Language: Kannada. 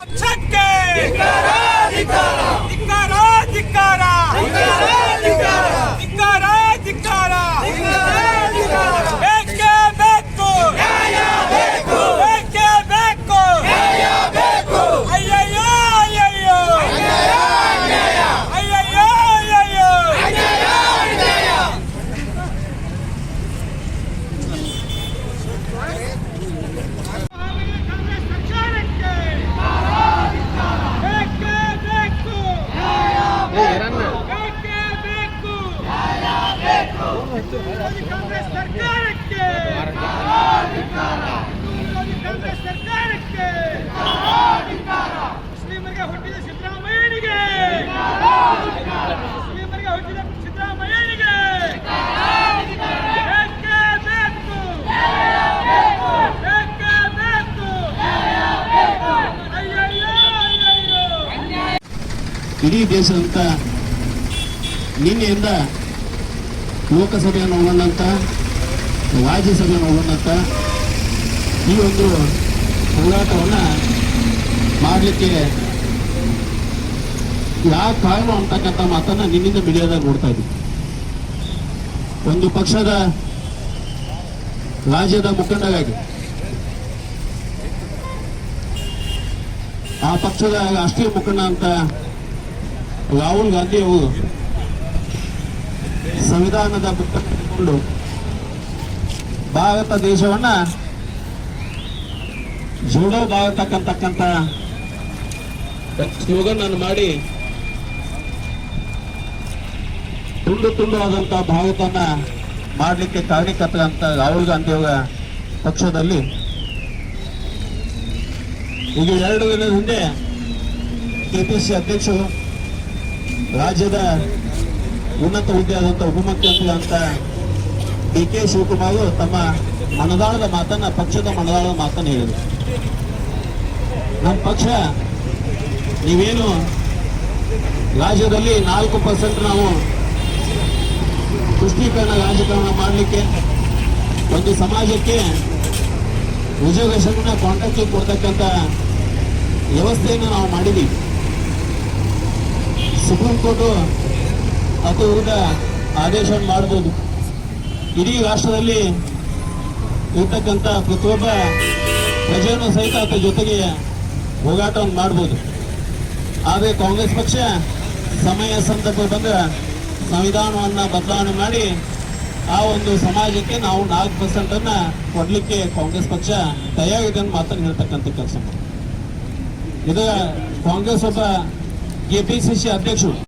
Check it! ಮುಸ್ಲಿಮರಿಗೆ ಹುಟ್ಟಿದ ಸಿದ್ದರಾಮಯ್ಯನಿಗೆ! ಮುಸ್ಲಿಮರಿಗೆ ಇಡೀ ದೇಶದಂತ ನಿನ್ನೆಯಿಂದ ಲೋಕಸಭೆಯನ್ನು ಒಳಗೊಂಡಂಥ ರಾಜ್ಯಸಭೆಯನ್ನು ಒಳಗೊಂಡಂಥ ಈ ಒಂದು ಹೋರಾಟವನ್ನು ಮಾಡಲಿಕ್ಕೆ ಯಾವ ಕಾರಣ ಅಂತಕ್ಕಂಥ ಮಾತನ್ನ ನಿನ್ನಿಂದ ಮೀಡಿಯಾದಾಗ ನೋಡ್ತಾ ಇದ್ವಿ. ಒಂದು ಪಕ್ಷದ ರಾಜ್ಯದ ಮುಖಂಡರಾಗಿ, ಆ ಪಕ್ಷದ ರಾಷ್ಟ್ರೀಯ ಮುಖಂಡ ಅಂತ ರಾಹುಲ್ ಗಾಂಧಿ ಅವರು ಸಂವಿಧಾನದ ಬಿಟ್ಟುಕೊಂಡು ಭಾರತ ದೇಶವನ್ನ ಜೋಡೋ ಭಾರತ ಅಂತಕ್ಕಂಥ ಸ್ಲೋಗನ್ ಅನ್ನು ಮಾಡಿ ತುಂಡು ತುಂಡು ಆದಂತ ಭಾರತನ ಮಾಡಲಿಕ್ಕೆ ಕಾರಣಕರ್ತರಂತ ರಾಹುಲ್ ಗಾಂಧಿ ಅವರ ಪಕ್ಷದಲ್ಲಿ ಈಗ ಎರಡು ದಿನದ ಹಿಂದೆ ಕೆಪಿಸಿ ಅಧ್ಯಕ್ಷರು ರಾಜ್ಯದ ಉನ್ನತ ಹುದ್ದೆ ಆದಂತ ಉಪಮುಖ್ಯಮಂತ್ರಿ ಅಂತ ಡಿ ಕೆ ಶಿವಕುಮಾರ್ ತಮ್ಮ ಮನದಾಳದ ಮಾತನ್ನ, ಪಕ್ಷದ ಮನದಾಳದ ಮಾತನ್ನ ಹೇಳಿದರು. ನಮ್ಮ ಪಕ್ಷ, ನೀವೇನು ರಾಜ್ಯದಲ್ಲಿ ನಾಲ್ಕು ಪರ್ಸೆಂಟ್ ನಾವು ತುಷ್ಟೀಕರಣ ರಾಜಕಾರಣ ಮಾಡಲಿಕ್ಕೆ, ಒಂದು ಸಮಾಜಕ್ಕೆ ರಿಸರ್ವೇಷನ್ ಕಾಂಟ್ರಾಕ್ಟ್ ಕೊಡ್ತಕ್ಕಂಥ ವ್ಯವಸ್ಥೆಯನ್ನು ನಾವು ಮಾಡಿದ್ದೀವಿ ಸುಪ್ರೀಂ ಕೋರ್ಟು ಅದು ವಿರುದ್ಧ ಆದೇಶವನ್ನು ಮಾಡಬಹುದು. ಇಡೀ ರಾಷ್ಟ್ರದಲ್ಲಿ ಇರ್ತಕ್ಕಂಥ ಪ್ರತಿಯೊಬ್ಬ ಪ್ರಜೆಯನ್ನು ಸಹಿತ ಅದರ ಜೊತೆಗೆ ಹೋರಾಟವನ್ನು ಮಾಡ್ಬೋದು ಆದರೆ ಕಾಂಗ್ರೆಸ್ ಪಕ್ಷ ಸಮಯ ಸಂದರ್ಭ ಬಂದ ಸಂವಿಧಾನವನ್ನು ಬದಲಾವಣೆ ಮಾಡಿ ಆ ಒಂದು ಸಮಾಜಕ್ಕೆ ನಾವು ನಾಲ್ಕು ಪರ್ಸೆಂಟ್ ಅನ್ನ ಕೊಡ್ಲಿಕ್ಕೆ ಕಾಂಗ್ರೆಸ್ ಪಕ್ಷ ತಯಾರಿದೆ ಅಂತ ಮಾತ್ರ ಹೇಳ್ತಕ್ಕಂಥ ಕೆಲಸ. ಇದು ಕಾಂಗ್ರೆಸ್ ಒಬ್ಬ ಕೆಪಿಸಿಸಿ ಅಧ್ಯಕ್ಷರು